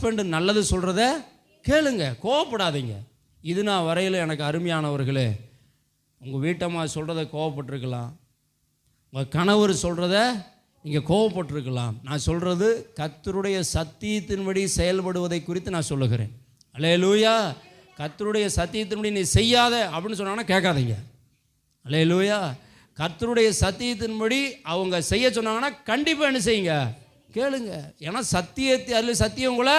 Husband நல்லது சொல்கிறத கேளுங்க கோவப்படாதீங்க. இது நான் வரையில் எனக்கு அருமையானவர்களே. உங்கள் வீட்டம்மா சொல்கிறத கோவப்பட்டிருக்கலாம். உங்கள் கணவர் சொல்கிறத நீங்கள் கோவப்பட்டிருக்கலாம். நான் சொல்கிறது கத்தருடைய சத்தியத்தின்படி செயல்படுவதை குறித்து நான் சொல்லுகிறேன். அலே லூயா கத்தருடைய சத்தியத்தின்படி நீ செய்யாத அப்படின்னு சொன்னாங்கன்னா கேட்காதீங்க. அலே லூயா கர்த்தருடைய சத்தியத்தின்படி அவங்க செய்ய சொன்னாங்கன்னா கண்டிப்பாக என்ன செய்யுங்க? கேளுங்க. ஏன்னா சத்தியத்தை அதில் சத்தியம் உங்களை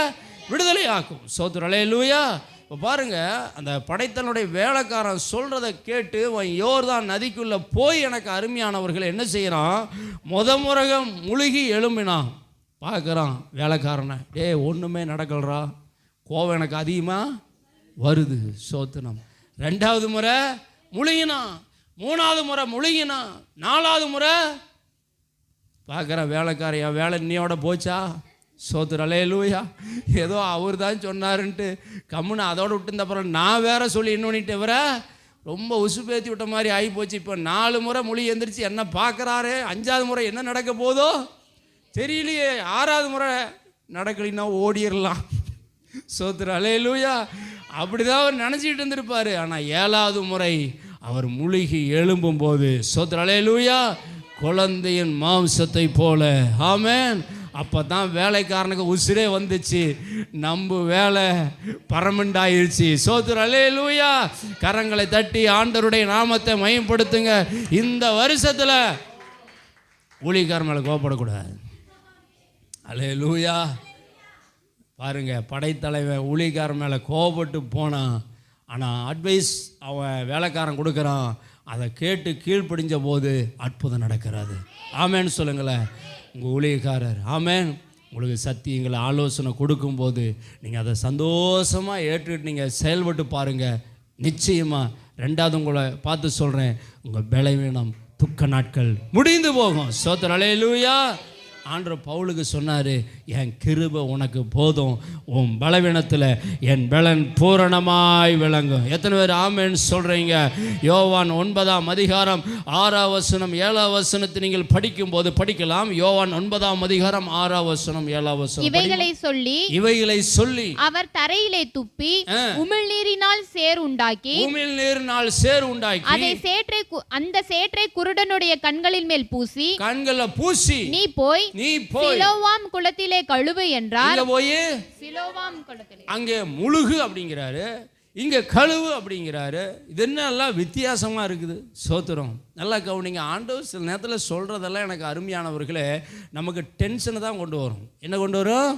விடுதலை ஆக்கும் சோத்துரலே அலே லூயா இப்போ பாருங்க அந்த படைத்தனுடைய வேலைக்காரன் சொல்கிறத கேட்டு அவன் யோர்தான் நதிக்குள்ளே போய் எனக்கு அருமையானவர்கள் என்ன செய்கிறான் முத முறகம் முழுகி எழும்பினான். பார்க்குறான் வேலைக்காரனை டேய் ஒன்றுமே நடக்கலரா கோவம் எனக்கு அதிகமாக வருது சோத்துனம். ரெண்டாவது முறை முழுகினான். மூணாவது முறை முழுகினான். நாலாவது முறை பார்க்குறேன் என் வேலை இன்னையோட போச்சா? சோத்துரு அலையலூயா. ஏதோ அவர் தான் சொன்னாருன்ட்டு கம்முன்னு அதோடு விட்டுருந்த அப்புறம் நான் வேற சொல்லி இன்னொன்னிட்டு வர ரொம்ப உசுப்பேத்தி விட்ட மாதிரி ஆகி போச்சு இப்போ நாலு முறை மொழி எந்திரிச்சு என்ன பார்க்குறாரு? அஞ்சாவது முறை என்ன நடக்க போதோ தெரியலையே. ஆறாவது முறை நடக்கலைன்னா ஓடிடலாம். சோத்துரு அப்படி அப்படிதான் அவர் நினச்சிக்கிட்டு இருந்திருப்பார். ஆனால் ஏழாவது முறை அவர் முழுகி எழும்பும்போது சோத்துறலே லூயா குழந்தையின் மாம்சத்தை போல. ஆமேன். அப்போ தான் வேலைக்காரனுக்கு உசிரே வந்துச்சு. நம்ம வேலை பரமண்டாயிருச்சு. சோத்துர் அலே லூயா கரங்களை தட்டி ஆண்டருடைய நாமத்தை மயப்படுத்துங்க. இந்த வருஷத்தில் ஊழிக்கார மேலே கோவப்படக்கூடாது. லூயா பாருங்க படைத்தலைவன் ஊழிக்கார மேலே கோவப்பட்டு போனான். ஆனால் அட்வைஸ் அவன் வேலைக்காரன் கொடுக்குறான். அதை கேட்டு கீழ்ப்படிஞ்ச போது அற்புதம் நடக்கிறது. ஆமேன்னு சொல்லுங்களேன். உங்கள் ஊழியக்காரர் ஆமேன். உங்களுக்கு சத்தியங்களை ஆலோசனை கொடுக்கும்போது நீங்கள் அதை சந்தோஷமாக ஏற்றுக்கிட்டு நீங்கள் செயல்பட்டு பாருங்கள் நிச்சயமாக ரெண்டாவது உங்களை பார்த்து சொல்கிறேன் உங்கள் பலவீனம் துக்க நாட்கள் முடிந்து போகும். சோத்திர அலையலூயா ஆண்டவர் பவுலுக்கு சொன்னார் என் கிருபை உனக்கு போதும். உன் பலவீனத்தில் என் பலன் பூரணமாய் விளங்கும். எத்தனை பேர் ஆமேன்னு சொல்கிறீங்க யோவான் ஒன்பதாம் அதிகாரம் ஆறாம் வசனம் ஏழாம் வசனத்தை நீங்கள் படிக்கும்போது படிக்கலாம். யோவான் ஒன்பதாம் அதிகாரம் ஆறாம் வசனம் ஏழாம் வசனம் இவைகளை சொல்லி இவைகளை சொல்லி அவர் தரையிலே துப்பி. உமிழ்நீரினால் சேர் உண்டாக்கி பூமியில் நீரினால் சேர் உண்டாக்கி அதை சேற்றை அந்த சேற்றை குருடனுடைய கண்களின் மேல் பூசி கண்களை பூசி நீ போய் நீ போய். சிலோவாம் குளத்திலே கழுவு என்றார். இங்க போய்? சிலோவாம் குளத்திலே. அங்கே முழுகு அப்படிங்கிறாரு. இங்கே கழுவு அப்படிங்கிறாரு. இது என்னெல்லாம் வித்தியாசமாக இருக்குது? சோத்திரம். நல்லா கவனிங்க. ஆண்டவர் சில நேரத்தில் சொல்கிறதெல்லாம் எனக்கு அருமையானவர்களே நமக்கு டென்ஷனை தான் கொண்டு வரும். என்ன கொண்டு வரும்?